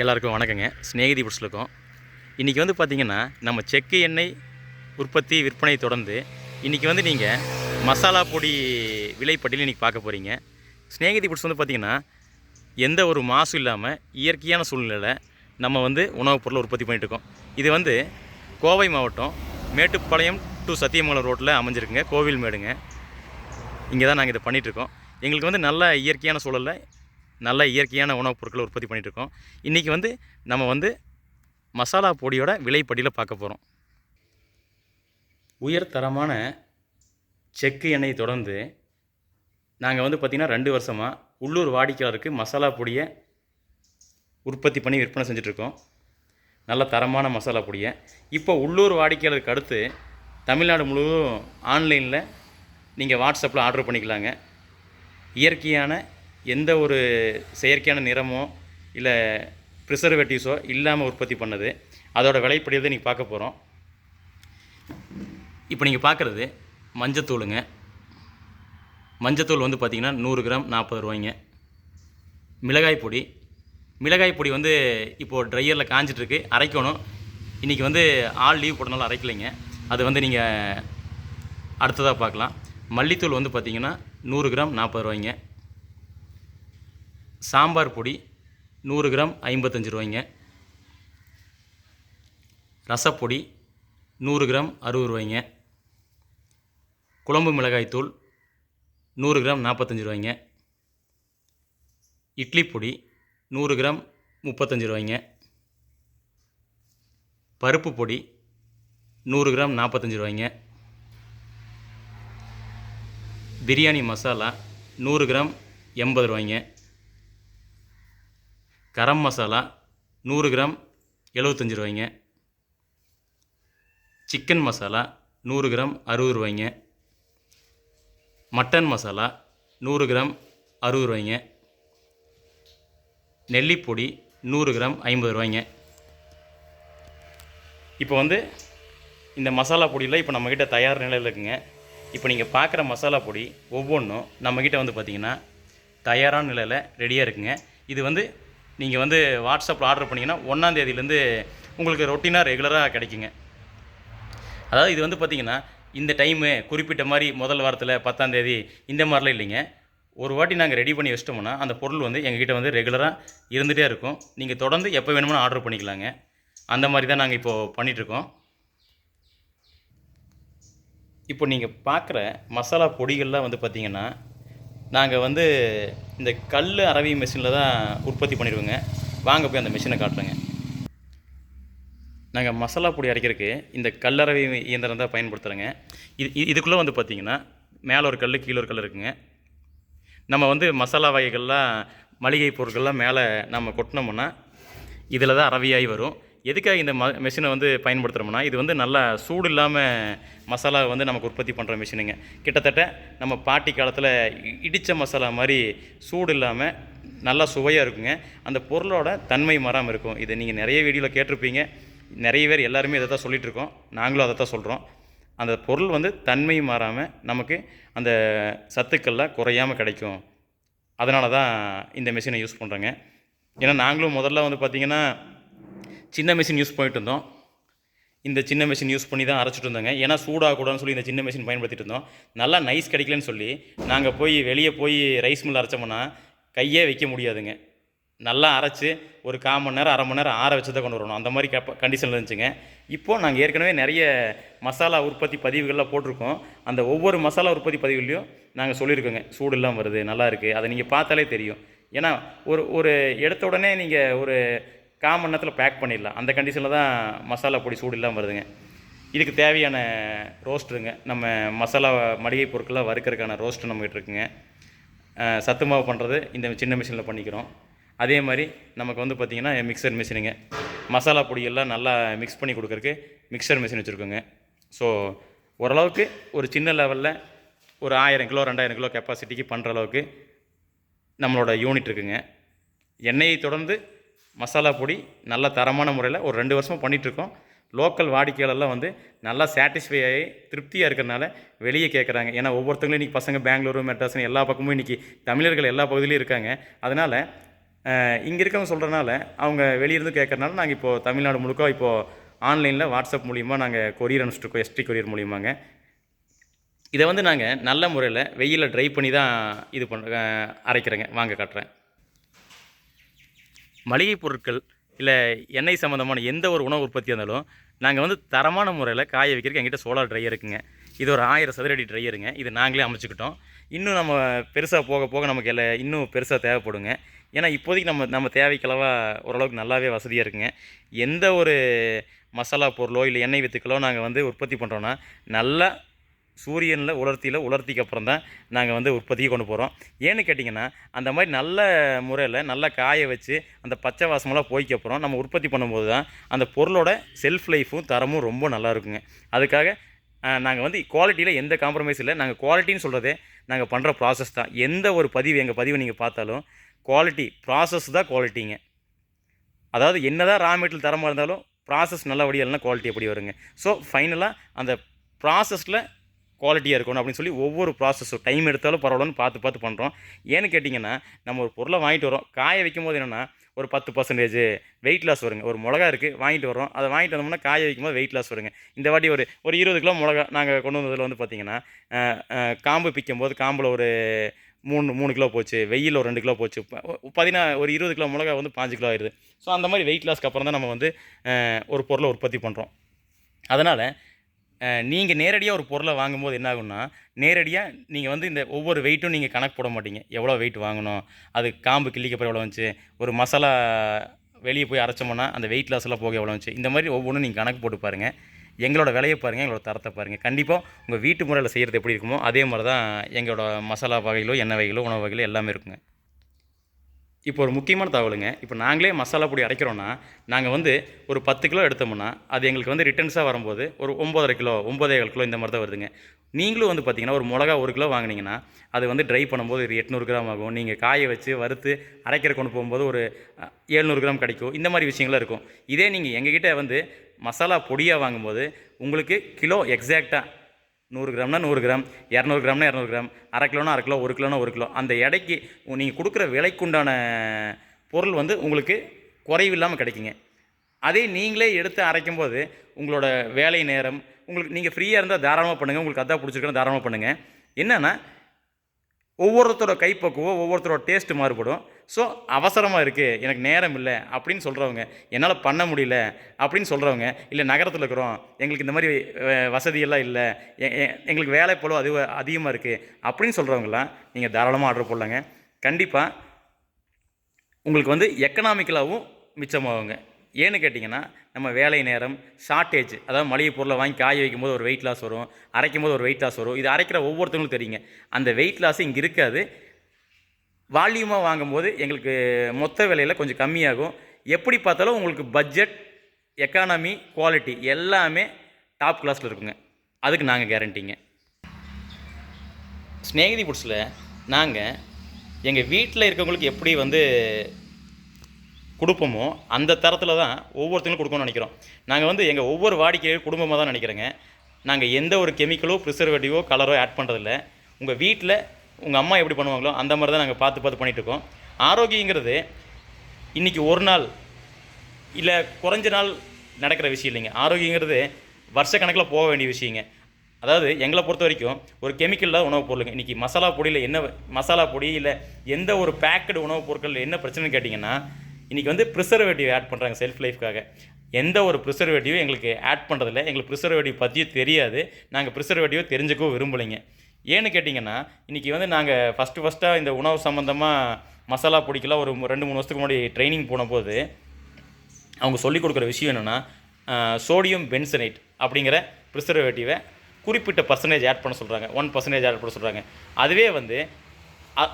எல்லாருக்கும் வணக்கங்க. ஸ்நேகிதி பிடிச்சிருக்கோம் இன்றைக்கி வந்து பார்த்திங்கன்னா நம்ம செக்கு எண்ணெய் உற்பத்தி விற்பனை தொடர்ந்து இன்றைக்கி வந்து நீங்கள் மசாலா பொடி விலைப்பட்டியல் இன்றைக்கி பார்க்க போகிறீங்க ஸ்நேகிதி பிடிச்சி வந்து பார்த்திங்கன்னா எந்த ஒரு மாசும் இல்லாமல் இயற்கையான சூழ்நிலையில் நம்ம வந்து உணவுப் பொருளை உற்பத்தி பண்ணிட்டு இருக்கோம். இது வந்து கோவை மாவட்டம் மேட்டுப்பாளையம் டு சத்தியமங்கலம் ரோட்டில் அமைஞ்சிருக்குங்க. கோவில் மேடுங்க. இங்கே தான் நாங்கள் இதை பண்ணிகிட்ருக்கோம் எங்களுக்கு வந்து நல்ல இயற்கையான சூழலில் நல்ல இயற்கையான உணவுப் பொருட்களை உற்பத்தி பண்ணிகிட்ருக்கோம் இன்றைக்கி வந்து நம்ம வந்து மசாலா பொடியோட விலைப்படியில் பார்க்க போகிறோம் உயர்தரமான செக்கு எண்ணெயை தொடர்ந்து நாங்கள் வந்து பார்த்திங்கன்னா ரெண்டு வருஷமாக உள்ளூர் வாடிக்கையாளருக்கு மசாலா பொடியை உற்பத்தி பண்ணி விற்பனை செஞ்சிட்ருக்கோம் நல்ல தரமான மசாலா பொடியை. இப்போ உள்ளூர் வாடிக்கையாளருக்கு அடுத்து தமிழ்நாடு முழுவதும் ஆன்லைனில் நீங்கள் வாட்ஸ்அப்பில் ஆர்டர் பண்ணிக்கலாங்க. இயற்கையான எந்த ஒரு செயற்கையான நிறமோ இல்லை ப்ரிசர்வேட்டிவ்ஸோ இல்லாமல் உற்பத்தி பண்ணது. அதோட விலைப்படியதை தான் நீங்கள் பார்க்க போகிறோம் இப்போ நீங்கள் பார்க்குறது மஞ்சத்தூளுங்க. மஞ்சத்தூள் வந்து பார்த்திங்கன்னா நூறு கிராம் நாற்பது ரூபாய்ங்க. மிளகாய் பொடி. மிளகாய் பொடி வந்து இப்போது ட்ரையரில் காஞ்சிட்ருக்கு. அரைக்கணும். இன்றைக்கி வந்து ஆள் லீவ் போட்டனால அரைக்கலைங்க. அது வந்து நீங்கள் அடுத்ததாக பார்க்கலாம். மல்லித்தூள் வந்து பார்த்திங்கன்னா நூறு கிராம் நாற்பது ரூபாய்ங்க. சாம்பார் பொடி நூறு கிராம் ஐம்பத்தஞ்சு ரூபாய்ங்க. ரசப்பொடி நூறு கிராம் அறுபது ரூபாய்ங்க. குழம்பு மிளகாய் தூள் நூறு கிராம் நாற்பத்தஞ்சு ரூபாய்ங்க. இட்லி பொடி நூறு கிராம் முப்பத்தஞ்சு ரூபாய்ங்க. பருப்பு பொடி நூறு கிராம் நாற்பத்தஞ்சு ரூபாய்ங்க. பிரியாணி மசாலா நூறு கிராம் எண்பது ரூபாய்ங்க. கரம் மசாலா நூறு கிராம் எழுபத்தஞ்சு ரூபாய்ங்க. சிக்கன் மசாலா நூறு கிராம் அறுபது ரூபாய்ங்க. மட்டன் மசாலா நூறு கிராம் அறுபது ரூபாய்ங்க. நெல்லிப்பொடி நூறு கிராம் ஐம்பது ரூபாய்ங்க. இப்போ வந்து இந்த மசாலா பொடியில் இப்போ நம்மக்கிட்ட தயார் நிலையில் இருக்குங்க. இப்போ நீங்கள் பார்க்குற மசாலா பொடி ஒவ்வொன்றும் நம்மக்கிட்ட வந்து பார்த்திங்கன்னா தயாரான நிலையில் ரெடியாக இருக்குங்க. இது வந்து நீங்கள் வந்து வாட்ஸ்அப்பில் ஆர்டர் பண்ணிங்கன்னா ஒன்றாந்தேதியிலேருந்து உங்களுக்கு ரொட்டீனாக ரெகுலராக கிடைக்குங்க. அதாவது இது வந்து பார்த்திங்கன்னா இந்த டைமு குறிப்பிட்ட மாதிரி முதல் வாரத்தில் பத்தாந்தேதி இந்த மாதிரிலாம் இல்லைங்க. ஒரு வாட்டி நாங்கள் ரெடி பண்ணி வச்சிட்டோம்னா அந்த பொருள் வந்து எங்ககிட்ட வந்து ரெகுலராக இருந்துகிட்டே இருக்கும். நீங்கள் தொடர்ந்து எப்போ வேணுமோ ஆர்டர் பண்ணிக்கலாங்க. அந்த மாதிரி தான் நாங்கள் இப்போது பண்ணிகிட்ருக்கோம் இப்போ நீங்கள் பார்க்குற மசாலா பொடிகள்லாம் வந்து பார்த்திங்கன்னா நாங்கள் வந்து இந்த கல் அரவி மிஷினில் தான் உற்பத்தி பண்ணிடுவோங்க வாங்க போய் அந்த மிஷினை காட்டுறேங்க. நாங்கள் மசாலா பொடி அரைக்கிறதுக்கு இந்த கல்லறவை இயந்திரம் தான் பயன்படுத்துகிறோங்க இது இது- இதுக்குள்ளே வந்து பார்த்திங்கன்னா மேலே ஒரு கல் கீழே ஒரு கல் இருக்குங்க. நம்ம வந்து மசாலா வகைகள்லாம் மளிகை பொருட்கள்லாம் மேலே நம்ம கொட்டினோம்னா இதில் தான் அரவியாகி வரும். எதுக்காக இந்த ம மிஷினை வந்து பயன்படுத்துகிறோம்னா இது வந்து நல்லா சூடு இல்லாமல் மசாலா வந்து நமக்கு உற்பத்தி பண்ணுற மிஷினுங்க கிட்டத்தட்ட நம்ம பாட்டி காலத்தில் இடித்த மசாலா மாதிரி சூடு இல்லாமல் நல்லா சுவையாக இருக்குங்க. அந்த பொருளோட தன்மை மாறாமல் இருக்கும். இதை நீங்கள் நிறைய வீடியோவில் கேட்டிருப்பீங்க. நிறைய பேர் எல்லாருமே இதை தான் சொல்லிகிட்ருக்கோம் இருக்கோம் நாங்களும் அதை தான் சொல்கிறோம் அந்த பொருள் வந்து தன்மை மாறாமல் நமக்கு அந்த சத்துக்கள்லாம் குறையாமல் கிடைக்கும். அதனால தான் இந்த மிஷினை யூஸ் பண்ணுறோங்க ஏன்னா நாங்களும் முதல்ல வந்து பார்த்திங்கன்னா சின்ன மிஷின் யூஸ் பண்ணிட்டு இருந்தோம் இந்த சின்ன மிஷின் யூஸ் பண்ணி தான் அரைச்சிட்டு இருந்தோங்க ஏன்னா சூடாகக்கூடாதுன்னு சொல்லி இந்த சின்ன மிஷின் பயன்படுத்திட்டு இருந்தோம் நல்லா நைஸ் கிடைக்கலன்னு சொல்லி நாங்கள் போய் வெளியே போய் ரைஸ் மில் அரைச்சோம்னா கையே வைக்க முடியாதுங்க. நல்லா அரைச்சி ஒரு கால் மணி நேரம் அரை மணி நேரம் ஆற வச்சு தான் கொண்டு வரணும். அந்த மாதிரி கப்ப கண்டிஷனில் இருந்துச்சுங்க. இப்போது நாங்கள் ஏற்கனவே நிறைய மசாலா உற்பத்தி பதிவுகள்லாம் போட்டிருக்கோம். அந்த ஒவ்வொரு மசாலா உற்பத்தி பதிவுலையும் நாங்கள் சொல்லியிருக்கோங்க. சூடு இல்லாமல் வருது நல்லா இருக்குது அதை நீங்கள் பார்த்தாலே தெரியும். ஏன்னா ஒரு ஒரு எடுத்த உடனே நீங்கள் ஒரு காமன் நேரத்தில் பேக் பண்ணிடலாம். அந்த கண்டிஷனில் தான் மசாலா பொடி சூடு இல்லாமல் வருதுங்க. இதுக்கு தேவையான ரோஸ்ட்டுங்க நம்ம மசாலா மளிகை பொருட்கள்லாம் வறுக்கிறதுக்கான ரோஸ்ட்டு நம்மகிட்ட இருக்குங்க. சத்து மாவு பண்ணுறது இந்த சின்ன மிஷினில் பண்ணிக்கிறோம். அதே மாதிரி நமக்கு வந்து பார்த்திங்கன்னா மிக்சர் மிஷினுங்க மசாலா பொடியெல்லாம் நல்லா மிக்ஸ் பண்ணி கொடுக்குறக்கு மிக்சர் மிஷின் வச்சுருக்கோங்க. ஸோ ஓரளவுக்கு ஒரு சின்ன லெவலில் ஒரு ஆயிரம் கிலோ ரெண்டாயிரம் கிலோ கெப்பாசிட்டிக்கு பண்ணுற அளவுக்கு நம்மளோட யூனிட் இருக்குங்க. எண்ணெயை தொடர்ந்து மசாலா பொடி நல்ல தரமான முறையில் ஒரு ரெண்டு வருஷமாக பண்ணிகிட்ருக்கோம் லோக்கல் வாடிக்கையாளர்லாம் வந்து நல்லா சாட்டிஸ்ஃபை ஆகி திருப்தியாக இருக்கிறனால வெளியே கேட்குறாங்க ஏன்னா ஒவ்வொருத்தங்களும் இன்றைக்கி பசங்க பெங்களூரு மெட்ராஸ்னு எல்லா பக்கமும் இன்றைக்கி தமிழர்கள் எல்லா பகுதியிலையும் இருக்காங்க. அதனால் இங்கே இருக்கவங்க சொல்கிறனால அவங்க வெளியிருந்து கேட்குறனால நாங்கள் இப்போது தமிழ்நாடு முழுக்க இப்போது ஆன்லைனில் வாட்ஸ்அப் மூலிமா நாங்கள் கொரியர் அனுப்பிச்சிட்ருக்கோம் எஸ்டி கொரியர் மூலியமாங்க. இதை வந்து நாங்கள் நல்ல முறையில் வெயிலில் ட்ரை பண்ணி தான் இது பண்ண அரைக்கிறேங்க. வாங்க காட்டுறேன். மளிகை பொருட்கள் இல்லை எண்ணெய் சம்மந்தமான எந்த ஒரு உணவு உற்பத்தியாக இருந்தாலும் நாங்கள் வந்து தரமான முறையில் காய வைக்கிறதுக்கு எங்கிட்ட சோலார் ட்ரையர் இருக்குங்க. இது ஒரு ஆயிரம் சதுரடி ட்ரையருங்க இது நாங்களே அமைச்சுக்கிட்டோம். இன்னும் நம்ம பெருசாக போக போக நமக்கு எல்லாம் இன்னும் பெருசாக தேவைப்படுங்க. ஏன்னா இப்போதைக்கு நம்ம நம்ம தேவைக்களவாக ஓரளவுக்கு நல்லாவே வசதியாக இருக்குங்க. எந்த ஒரு மசாலா பொருளோ இல்லை எண்ணெய் வித்துக்களோ நாங்கள் வந்து உற்பத்தி பண்ணுறோன்னா நல்லா சூரியனில் உலர்த்தியில் உலர்த்திக்கு அப்புறம் தான் நாங்கள் வந்து உற்பத்திக்கு கொண்டு போகிறோம் ஏன்னு கேட்டிங்கன்னா அந்த மாதிரி நல்ல முறையில் நல்லா காய வச்சு அந்த பச்சை வாசமெல்லாம் போய்க்கு அப்புறம் நம்ம உற்பத்தி பண்ணும்போது தான் அந்த பொருளோட செல்ஃப் லைஃபும் தரமும் ரொம்ப நல்லா இருக்குங்க. அதுக்காக நாங்கள் வந்து குவாலிட்டியில் எந்த காம்ப்ரமைஸ் இல்லை. நாங்கள் குவாலிட்டின்னு சொல்கிறதே நாங்கள் பண்ணுற ப்ராசஸ் தான். எந்த ஒரு பதிவு எங்கள் பதிவு நீங்கள் பார்த்தாலும் குவாலிட்டி ப்ராசஸ் தான் குவாலிட்டிங்க அதாவது என்னதான் ரா மெட்டீரியல் தரமாக இருந்தாலும் ப்ராசஸ் நல்லபடியாக இல்லைன்னா குவாலிட்டி எப்படி வருங்க? ஸோ ஃபைனலாக அந்த ப்ராசஸில் குவாலிட்டியாக இருக்கணும் அப்படின்னு சொல்லி ஒவ்வொரு ப்ராசஸும் டைம் எடுத்தாலும் பரவாயில்லன்னு பார்த்து பார்த்து பண்ணுறோம் ஏன்னு கேட்டிங்கன்னா நம்ம ஒரு பொருளை வாங்கிட்டு வரோம் காய வைக்கும் போது என்னென்னா ஒரு பத்து பர்சன்டேஜ் வெயிட் லாஸ் வருங்க. ஒரு மிளகா இருக்குது வாங்கிட்டு வரோம் அதை வாங்கிட்டு வந்தோம்னா காய வைக்கும் போது வெயிட் லாஸ் வருங்க. இந்த வாட்டி ஒரு ஒரு இருபது கிலோ மிளகா நாங்கள் கொண்டு வந்ததில் வந்து பார்த்திங்கன்னா காம்பு பிக்கும் போது காம்பில் ஒரு மூணு மூணு கிலோ போச்சு. வெயில் ஒரு ரெண்டு கிலோ போச்சு. பதினா ஒரு இருபது கிலோ மிளகா வந்து பாஞ்சு கிலோ ஆயிடுது. ஸோ அந்த மாதிரி வெயிட் லாஸ்க்கு அப்புறம் தான் நம்ம வந்து ஒரு பொருளை உற்பத்தி பண்ணுறோம் அதனால் நீங்கள் நேரடியாக ஒரு பொருளை வாங்கும்போது என்ன ஆகும்னா நேரடியாக நீங்கள் வந்து இந்த ஒவ்வொரு வெயிட்டும் நீங்கள் கணக்கு போட மாட்டீங்க. எவ்வளோ வெயிட் வாங்கணும் அது காம்பு கிள்ளிக்கப்புறம் எவ்வளோ வந்துச்சு ஒரு மசாலா வெளியே போய் அரைச்சோம்னா அந்த வெயிட் லாஸ்லாம் போக எவ்வளோ வந்துச்சு இந்த மாதிரி ஒவ்வொன்றும் நீங்கள் கணக்கு போட்டு பாருங்கள் எங்களோட விலையை பாருங்கள் எங்களோட தரத்தை பாருங்கள் கண்டிப்பாக உங்கள் வீட்டு முறையில் செய்கிறது எப்படி இருக்குமோ அதே மாதிரி தான் எங்களோட மசாலா வகைகளோ எண்ணெய் வகைகளோ உணவு வகைகளோ எல்லாமே இருக்குங்க. இப்போ ஒரு முக்கியமான தகவலுங்க. இப்போ நாங்களே மசாலா பொடி அரைக்கிறோன்னா நாங்கள் வந்து ஒரு பத்து கிலோ எடுத்தோம்னா அது எங்களுக்கு வந்து ரிட்டர்ன்ஸாக வரும்போது ஒரு ஒம்பதரை கிலோ ஒம்பதேகால் கிலோ இந்த மாதிரி தான் வருதுங்க. நீங்களும் வந்து பார்த்தீங்கன்னா ஒரு மிளகா ஒரு கிலோ வாங்குனீங்கன்னா அது வந்து ட்ரை பண்ணும்போது ஒரு எட்நூறு கிராம் ஆகும். நீங்கள் காய வச்சு வறுத்து அரைக்கிற கொண்டு போகும்போது ஒரு ஏழ்நூறு கிராம் கிடைக்கும். இந்த மாதிரி விஷயங்கள்லாம் இருக்கும். இதே நீங்கள் எங்ககிட்ட வந்து மசாலா பொடியாக வாங்கும்போது உங்களுக்கு கிலோ எக்ஸாக்டாக நூறு கிராம்னா நூறு கிராம் இரநூறு கிராம்னா இரநூறு கிராம் அரை கிலோனா அரை கிலோ ஒரு கிலோனா ஒரு கிலோ. அந்த எடைக்கு நீங்கள் கொடுக்குற விலைக்குண்டான பொருள் வந்து உங்களுக்கு குறைவில்லாமல் கிடைக்குங்க. அதே நீங்களே எடுத்து அரைக்கும் போது உங்களோட வேலை நேரம் உங்களுக்கு நீங்கள் ஃப்ரீயாக இருந்தால் தாராளமாக பண்ணுங்கள் உங்களுக்கு அதான் பிடிச்சிருக்கணும் தாராளமாக பண்ணுங்கள் என்னென்னா ஒவ்வொருத்தரோட கைப்பக்குவம் ஒவ்வொருத்தரோட டேஸ்ட்டு மாறுபடும். ஸோ அவசரமாக இருக்குது எனக்கு நேரம் இல்லை அப்படின்னு சொல்கிறவங்க என்னால் பண்ண முடியல அப்படின்னு சொல்கிறவங்க இல்லை நகரத்தில் இருக்கிறோம் எங்களுக்கு இந்த மாதிரி வசதியெல்லாம் இல்லை எ- எங்களுக்கு வேலை பளு அது அதிகமாக இருக்குது அப்படின்னு சொல்கிறவங்களாம் நீங்கள் தாராளமாக ஆர்டர் போடலாங்க. கண்டிப்பாக உங்களுக்கு வந்து எக்கனாமிக்கலாகவும் மிச்சமாகுங்க. ஏன்னு கேட்டிங்கன்னா நம்ம வேலை நேரம் ஷார்ட்டேஜ் அதாவது மளிகை பொருளை வாங்கி காய வைக்கும் போது ஒரு வெயிட் லாஸ் வரும் அரைக்கும் போது ஒரு வெயிட் லாஸ் வரும் இது அரைக்கிற ஒவ்வொருத்தவங்களுக்கும் தெரியுங்க. அந்த வெயிட் லாஸ் இங்கே இருக்காது வால்யூமாக வாங்கும்போது எங்களுக்கு மொத்த விலையில் கொஞ்சம் கம்மியாகும். எப்படி பார்த்தாலும் உங்களுக்கு பட்ஜெட் எக்கானமி குவாலிட்டி எல்லாமே டாப் கிளாஸில் இருக்குங்க. அதுக்கு நாங்கள் கேரண்டிங்க ஸ்நேகிதி புட்ஸில் நாங்கள் எங்கள் வீட்டில் இருக்கவங்களுக்கு எப்படி வந்து கொடுப்போமோ அந்த தரத்தில் தான் ஒவ்வொருத்தங்களும் கொடுக்கணும்னு நினைக்கிறோம். நாங்கள் வந்து எங்கள் ஒவ்வொரு வாடிக்கையும் குடும்பமாக தான் நினைக்கிறேங்க. நாங்கள் எந்த ஒரு கெமிக்கலோ ப்ரிசர்வேட்டிவோ கலரோ ஆட் பண்ணுறதில்ல உங்கள் வீட்டில் உங்கள் அம்மா எப்படி பண்ணுவாங்களோ அந்த மாதிரி தான் நாங்கள் பார்த்து பார்த்து பண்ணிகிட்டு இருக்கோம் ஆரோக்கியங்கிறது இன்றைக்கி ஒரு நாள் இல்லை குறைஞ்ச நாள் நடக்கிற விஷயம் இல்லைங்க. ஆரோக்கியங்கிறது வருஷக்கணக்கில் போக வேண்டிய விஷயங்க. அதாவது எங்களை பொறுத்த வரைக்கும் ஒரு கெமிக்கலில் உணவுப் பொருளுங்க. இன்றைக்கி மசாலா பொடியில் என்ன மசாலா பொடி இல்லை எந்த ஒரு பேக்கடு உணவுப் பொருட்கள் என்ன பிரச்சனைன்னு கேட்டிங்கன்னா இன்றைக்கி வந்து ப்ரிசர்வேட்டிவ் ஆட் பண்ணுறாங்க செல்ஃப் லைஃப்காக எந்த ஒரு ப்ரிசர்வேட்டிவும் எங்களுக்கு ஆட் பண்ணுறதில்ல எங்களுக்கு ப்ரிசர்வேட்டிவ் பற்றியும் தெரியாது. நாங்கள் ப்ரிசர்வேட்டிவை தெரிஞ்சுக்கவும் விரும்பலைங்க. ஏன்னு கேட்டிங்கன்னா இன்றைக்கி வந்து நாங்கள் ஃபஸ்ட்டு ஃபஸ்ட்டாக இந்த உணவு சம்மந்தமாக மசாலா பொடிக்கெல்லாம் ஒரு ரெண்டு மூணு வருஷத்துக்கு முன்னாடி ட்ரைனிங் போனபோது அவங்க சொல்லிக் கொடுக்குற விஷயம் என்னென்னா சோடியம் பென்சனைட் அப்படிங்கிற ப்ரிசர்வேட்டிவை குறிப்பிட்ட பர்சன்டேஜ் ஆட் பண்ண சொல்கிறாங்க ஒன் பர்சன்டேஜ் ஆட் பண்ண சொல்கிறாங்க அதுவே வந்து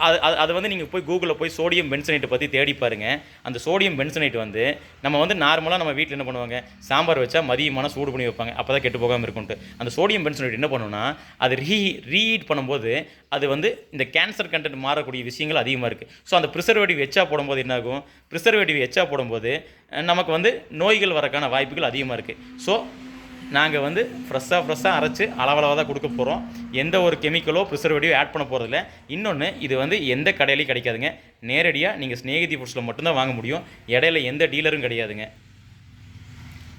அது அது- வந்து நீங்கள் போய் கூகுளில் போய் சோடியம் பென்சனைட்டை பற்றி தேடி பாருங்கள் அந்த சோடியம் பென்சனைட் வந்து நம்ம வந்து நார்மலாக நம்ம வீட்டில் என்ன பண்ணுவாங்க? சாம்பார் வச்சா மதியமான சூடு பண்ணி வைப்பாங்க. அப்போ தான் கெட்டு போகாமல் இருக்கும்ட்டு அந்த சோடியம் பென்சனைட் என்ன பண்ணுன்னா அது ரீ ரீஹீட் பண்ணும்போது அது வந்து இந்த கேன்சர் கண்டென்ட் மாறக்கூடிய விஷயங்கள் அதிகமாக இருக்குது ஸோ அந்த ப்ரிசர்வேட்டிவ் எச்சா போடும்போது என்னாகும்? ப்ரிசர்வேட்டிவ் எச்சா போடும்போது நமக்கு வந்து நோய்கள் வரக்கான வாய்ப்புகள் அதிகமாக இருக்குது ஸோ நாங்கள் வந்து ஃப்ரெஷ்ஷாக ஃப்ரெஷ்ஷாக அரைச்சி அளவளவாக தான் கொடுக்க போகிறோம் எந்த ஒரு கெமிக்கலோ ப்ரிசர்வேட்டிவ் ஆட் பண்ண போகிறதில்ல இன்னொன்று இது வந்து எந்த கடையிலையும் கிடைக்காதுங்க. நேரடியாக நீங்கள் ஸ்நேகிதி ஃபுட்ஸில் மட்டும்தான் வாங்க முடியும். இடையில எந்த டீலரும் கிடையாதுங்க.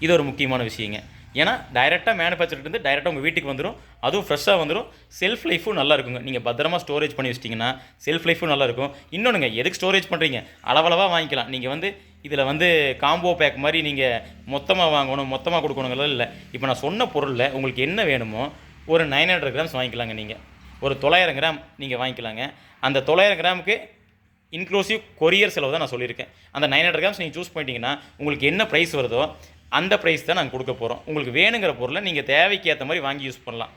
இது ஒரு முக்கியமான விஷயங்க. ஏன்னா டைரெக்டாக மேனுஃபேக்சர்லேருந்து டைரெக்டாக உங்கள் வீட்டுக்கு வந்துடும் அதுவும் ஃப்ரெஷ்ஷாக வந்துடும் செல்ஃப் லைஃபும் நல்லா இருக்குங்க. நீங்கள் பத்திரமா ஸ்டோரேஜ் பண்ணி வச்சிட்டிங்கன்னா செல்ஃப் லைஃபும் நல்லா இருக்கும். இன்னொன்றுங்க எதுக்கு ஸ்டோரேஜ் பண்ணுறீங்க அளவளவாக வாங்கிக்கலாம். நீங்கள் வந்து இதில் வந்து காம்போ பேக் மாதிரி நீங்கள் மொத்தமாக வாங்கணும் மொத்தமாக கொடுக்கணுங்கிறது இல்லை. இப்போ நான் சொன்ன பொருளில் உங்களுக்கு என்ன வேணுமோ ஒரு நைன் ஹண்ட்ரட் கிராம்ஸ் வாங்கிக்கலாங்க நீங்கள் ஒரு தொள்ளாயிரம் கிராம் நீங்கள் வாங்கிக்கலாங்க. அந்த தொள்ளாயிரம் கிராமுக்கு இன்க்ளூசிவ் கொரியர் செலவு தான் நான் சொல்லியிருக்கேன். அந்த நைன் ஹண்ட்ரட் கிராம்ஸ் நீங்கள் சூஸ் பண்ணிட்டீங்கன்னா உங்களுக்கு என்ன ப்ரைஸ் வருதோ அந்த ப்ரைஸ் தான் நாங்கள் கொடுக்க போகிறோம் உங்களுக்கு வேணுங்கிற பொருளை நீங்கள் தேவைக்கு ஏற்ற மாதிரி வாங்கி யூஸ் பண்ணலாம்.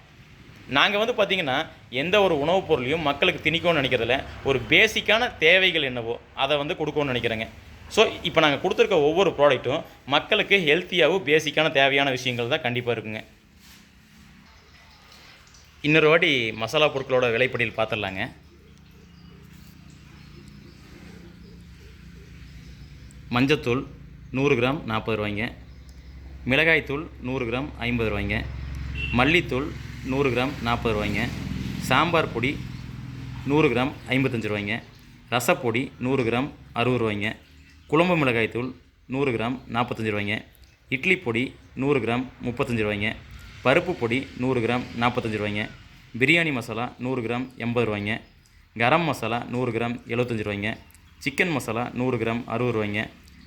நாங்கள் வந்து பார்த்திங்கன்னா எந்த ஒரு உணவுப் பொருளையும் மக்களுக்கு திணிக்கணும்னு நினைக்கிறதில்ல. ஒரு பேசிக்கான தேவைகள் என்னவோ அதை வந்து கொடுக்கணும்னு நினைக்கிறேங்க. ஸோ இப்போ நாங்கள் கொடுத்துருக்க ஒவ்வொரு ப்ராடக்ட்டும் மக்களுக்கு ஹெல்த்தியாகவும் பேசிக்கான தேவையான விஷயங்கள் தான் கண்டிப்பாக இருக்குங்க. இன்னொரு வாட்டி மசாலா பொருட்களோட விலைப்படியில் பார்த்துடலாங்க மஞ்சத்தூள் நூறு கிராம் நாற்பது ரூபாய்ங்க. மிளகாய்த்தூள் நூறு கிராம் ஐம்பது ரூபாய்ங்க மல்லித்தூள் நூறு கிராம் நாற்பது ரூபாய்ங்க சாம்பார் பொடி நூறு கிராம் ஐம்பத்தஞ்சு ரூபாய்ங்க ரசப்பொடி நூறு கிராம் அறுபது ரூபாய்ங்க குழம்பு மிளகாய்த்தூள் நூறு கிராம் நாற்பத்தஞ்சு ரூபாய்ங்க இட்லி பொடி நூறு கிராம் முப்பத்தஞ்சு ரூபாய்ங்க பருப்பு பொடி நூறு கிராம் நாற்பத்தஞ்சு ரூபாய்ங்க பிரியாணி மசாலா நூறு கிராம் எண்பது ரூபாய்ங்க கரம் மசாலா நூறு கிராம் எழுபத்தஞ்சு ரூபாய்ங்க சிக்கன் மசாலா நூறு கிராம் அறுபது ரூபாய்ங்க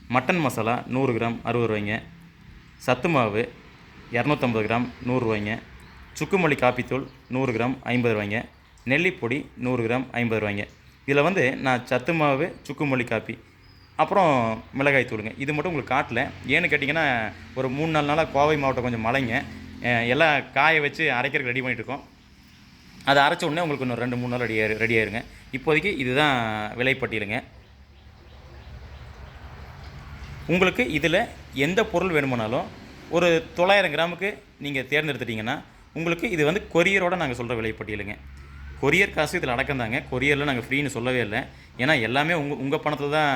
மட்டன் மசாலா நூறு கிராம் அறுபது ரூபாய்ங்க சத்து மாவு இரநூத்தம்பது கிராம் நூறுரூவாய்ங்க சுக்குமல்லி காப்பித்தூள் நூறு கிராம் ஐம்பது ரூபாய்ங்க. நெல்லிப்பொடி நூறு கிராம் ஐம்பது ரூபாய்ங்க. இதில் வந்து நான் சத்து மாவு சுக்குமல்லி காப்பி அப்புறம் மிளகாய் தூளுங்க. இது மட்டும் உங்களுக்கு காட்டல. ஏன்னு கேட்டிங்கன்னா ஒரு மூணு நாலு நாளாக கோவை மாவட்டம் கொஞ்சம் மழைங்க. எல்லாம் காய வச்சு அரைக்கிறதுக்கு ரெடி பண்ணிட்டு இருக்கோம் அதை அரைச்ச உடனே உங்களுக்கு இன்னும் ரெண்டு மூணு நாள் ரெடி ரெடி ஆயிருங்க. இப்போதைக்கு இதுதான் விலைப்பட்டியலுங்க. உங்களுக்கு இதில் எந்த பொருள் வேணுமானாலும் ஒரு தொள்ளாயிரம் கிராமுக்கு நீங்கள் தேர்ந்தெடுத்துட்டிங்கன்னா உங்களுக்கு இது வந்து கொரியரோடு நாங்கள் சொல்கிற விலைப்பட்டியலுங்க கொரியர் காசு இதில் அடக்கம்தாங்க. கொரியரில் நாங்கள் ஃப்ரீன்னு சொல்லவே இல்லை. ஏன்னா எல்லாமே உங்கள் உங்கள் பணத்தில் தான்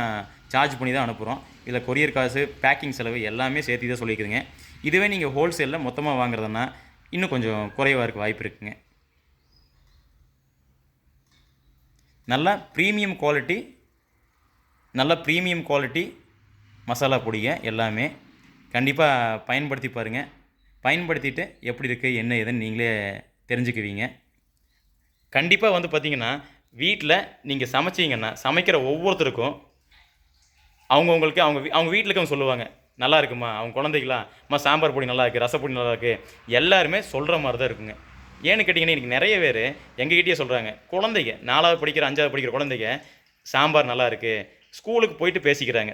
சார்ஜ் பண்ணி தான் அனுப்புகிறோம். இதில் கொரியர் காசு பேக்கிங் செலவு எல்லாமே சேர்த்து தான் சொல்லியிருக்குதுங்க. இதுவே நீங்கள் ஹோல்சேலில் மொத்தமாக வாங்குறதுன்னா இன்னும் கொஞ்சம் குறைவாக இருக்க வாய்ப்பு இருக்குங்க. நல்லா ப்ரீமியம் குவாலிட்டி நல்லா ப்ரீமியம் குவாலிட்டி மசாலா பொடியை எல்லாமே கண்டிப்பாக பயன்படுத்தி பாருங்கள் பயன்படுத்திட்டு எப்படி இருக்குது என்ன ஏதுன்னு நீங்களே தெரிஞ்சுக்குவீங்க. கண்டிப்பாக வந்து பார்த்தீங்கன்னா வீட்டில் நீங்கள் சமைச்சீங்கன்னா சமைக்கிற ஒவ்வொருத்தருக்கும் அவங்கவுங்களுக்கு அவங்க வீ- அவங்க வீட்டில் இருக்கவங்க சொல்லுவாங்க நல்லா இருக்குமா? அவங்க குழந்தைகளா? அம்மா சாம்பார் பொடி நல்லா இருக்குது ரசப்பொடி நல்லா இருக்குது எல்லாருமே சொல்கிற மாதிரி தான் இருக்குங்க. ஏன்னு கேட்டிங்கன்னா இன்றைக்கி நிறைய பேர் எங்ககிட்டயே சொல்கிறாங்க குழந்தைங்க நாலாவது படிக்கிற அஞ்சாவது படிக்கிற குழந்தைங்க சாம்பார் நல்லா இருக்குது ஸ்கூலுக்கு போயிட்டு பேசிக்கிறாங்க.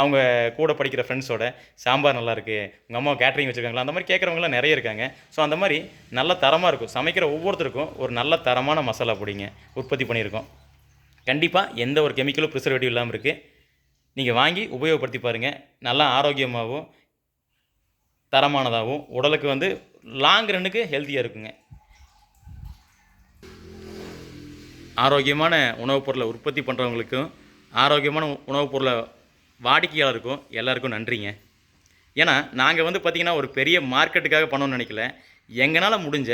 அவங்க கூட படிக்கிற ஃப்ரெண்ட்ஸோட சாம்பார் நல்லா இருக்குது உங்கள் அம்மா கேட்ரிங் வச்சுருக்காங்களா? அந்த மாதிரி கேட்குறவங்களாம் நிறைய இருக்காங்க. ஸோ அந்த மாதிரி நல்ல தரமாக இருக்கும். சமைக்கிற ஒவ்வொருத்தருக்கும் ஒரு நல்ல தரமான மசாலா பொடிங்க உற்பத்தி பண்ணியிருக்கோம். கண்டிப்பாக எந்த ஒரு கெமிக்கலும் ப்ரிசர்வேட்டிவ் இல்லாமல் இருக்குது நீங்கள் வாங்கி உபயோகப்படுத்தி பாருங்கள் நல்லா ஆரோக்கியமாகவும் தரமானதாகவும் உடலுக்கு வந்து லாங் ரன்னுக்கு ஹெல்த்தியாக இருக்குங்க. ஆரோக்கியமான உணவுப் பொருளை உற்பத்தி பண்ணுறவங்களுக்கும் ஆரோக்கியமான உணவுப் பொருளை வாடிக்கையாளருக்கும் எல்லாருக்கும் நன்றிங்க. ஏன்னா நாங்கள் வந்து பார்த்திங்கன்னா ஒரு பெரிய மார்க்கெட்டுக்காக பண்ணணும்னு நினைக்கல. எங்களால் முடிஞ்ச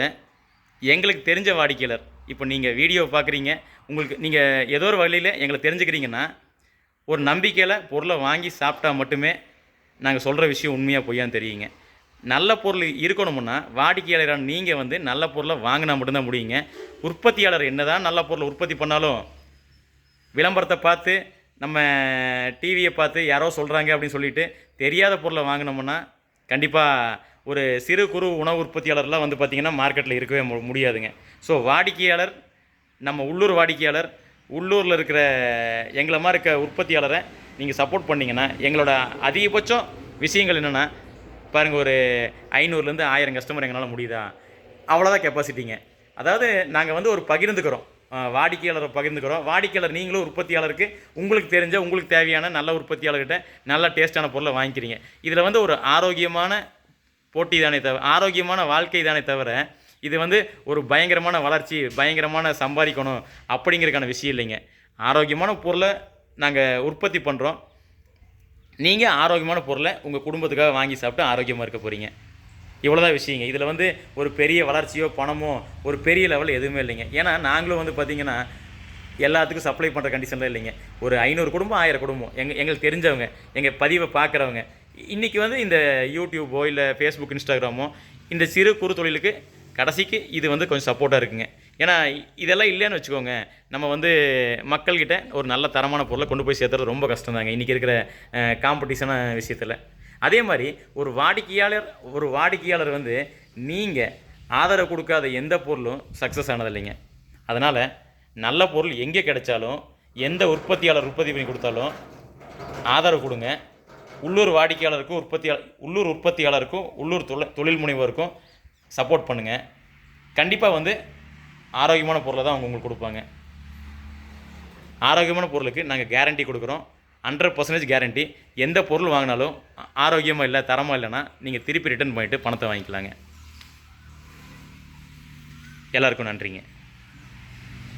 எங்களுக்கு தெரிஞ்ச வாடிக்கையாளர். இப்போ நீங்கள் வீடியோ பார்க்குறீங்க உங்களுக்கு நீங்கள் ஏதோ ஒரு வழியில் எங்களை தெரிஞ்சுக்கிறீங்கன்னா ஒரு நம்பிக்கையில் பொருளை வாங்கி சாப்பிட்டா மட்டுமே நாங்கள் சொல்கிற விஷயம் உண்மையாக பொய்யான்னு தெரியுங்க. நல்ல பொருள் இருக்கணும்னா வாடிக்கையாளரான நீங்கள் வந்து நல்ல பொருளை வாங்கினா மட்டும்தான் முடியுங்க. உற்பத்தியாளர் என்னதான் நல்ல பொருளை உற்பத்தி பண்ணாலும் விளம்பரத்தை பார்த்து நம்ம டிவியை பார்த்து யாரோ சொல்கிறாங்க அப்படின்னு சொல்லிட்டு தெரியாத பொருளை வாங்கினோம்னா கண்டிப்பாக ஒரு சிறு குறு உணவு உற்பத்தியாளர்லாம் வந்து பார்த்திங்கன்னா மார்க்கெட்டில் இருக்கவே மு- முடியாதுங்க. ஸோ வாடிக்கையாளர் நம்ம உள்ளூர் வாடிக்கையாளர் உள்ளூரில் இருக்கிற எங்களை மாதிரி இருக்க உற்பத்தியாளரை நீங்கள் சப்போர்ட் பண்ணிங்கன்னா எங்களோட அதிகபட்சம் விஷயங்கள் என்னென்னா பாருங்கள் ஒரு ஐநூறுலேருந்து ஆயிரம் கஸ்டமர் எங்களால் முடியுதா? அவ்வளோதான் கெப்பாசிட்டிங்க அதாவது நாங்கள் வந்து ஒரு பகிர்ந்துக்கிறோம். வாடிக்கையாளரை பகிர்ந்துக்கிறோம். வாடிக்கையாளர் நீங்களும் உற்பத்தியாளருக்கு உங்களுக்கு தெரிஞ்ச உங்களுக்கு தேவையான நல்ல உற்பத்தியாளர்கிட்ட நல்ல டேஸ்டான பொருளை வாங்கிக்கிறீங்க. இதில் வந்து ஒரு ஆரோக்கியமான போட்டி தானே தவிர ஆரோக்கியமான வாழ்க்கை தானே தவிர இது வந்து ஒரு பயங்கரமான வளர்ச்சி பயங்கரமான சம்பாதிக்கணும் அப்படிங்கிறதுக்கான விஷயம் இல்லைங்க. ஆரோக்கியமான பொருளை நாங்கள் உற்பத்தி பண்ணுறோம் நீங்கள் ஆரோக்கியமான பொருளை உங்கள் குடும்பத்துக்காக வாங்கி சாப்பிட்டு ஆரோக்கியமாக இருக்க போகிறீங்க இவ்வளோதான் விஷயங்க. இதில் வந்து ஒரு பெரிய வளர்ச்சியோ பணமோ ஒரு பெரிய லெவல் எதுவுமே இல்லைங்க. ஏன்னா நாங்களும் வந்து பார்த்திங்கன்னா எல்லாத்துக்கும் சப்ளை பண்ணுற கண்டிஷனில் இல்லைங்க. ஒரு ஐநூறு குடும்பம் ஆயிரம் குடும்பம். எங்கள் எங்களுக்கு தெரிஞ்சவங்க எங்கள் பதிவை பார்க்குறவங்க. இன்றைக்கி வந்து இந்த யூடியூப்போ இல்லை ஃபேஸ்புக் இன்ஸ்டாகிராமோ இந்த சிறு குறு தொழிலுக்கு கடைசிக்கு இது வந்து கொஞ்சம் சப்போர்ட்டாக இருக்குங்க. ஏன்னா இதெல்லாம் இல்லைன்னு வச்சுக்கோங்க. நம்ம வந்து மக்கள்கிட்ட ஒரு நல்ல தரமான பொருளை கொண்டு போய் சேர்த்துறது ரொம்ப கஷ்டம் தாங்க இன்றைக்கி இருக்கிற காம்படிஷனான விஷயத்தில். அதே மாதிரி ஒரு வாடிக்கையாளர் ஒரு வாடிக்கையாளர் வந்து நீங்கள் ஆதரவு கொடுக்காத எந்த பொருளும் சக்ஸஸ் ஆனதில்லைங்க. அதனால் நல்ல பொருள் எங்கே கிடைச்சாலும் எந்த உற்பத்தியாளர் உற்பத்தி பண்ணி கொடுத்தாலும் ஆதரவு கொடுங்க. உள்ளூர் வாடிக்கையாளருக்கும் உற்பத்தியாளர் உள்ளூர் உற்பத்தியாளருக்கும் உள்ளூர் தொழில் தொழில் முனைவோருக்கும் சப்போர்ட் பண்ணுங்கள் கண்டிப்பாக வந்து ஆரோக்கியமான பொருளை தான் அவங்க உங்களுக்கு கொடுப்பாங்க. ஆரோக்கியமான பொருளுக்கு நாங்கள் கேரண்டி கொடுக்குறோம். ஹண்ட்ரட் பர்சன்டேஜ் கேரண்டி எந்த பொருள் வாங்கினாலும் ஆரோக்கியமாக இல்லை தரமாக இல்லைன்னா நீங்கள் திருப்பி ரிட்டர்ன் பண்ணிவிட்டு பணத்தை வாங்கிக்கலாங்க. எல்லாருக்கும் நன்றிங்க.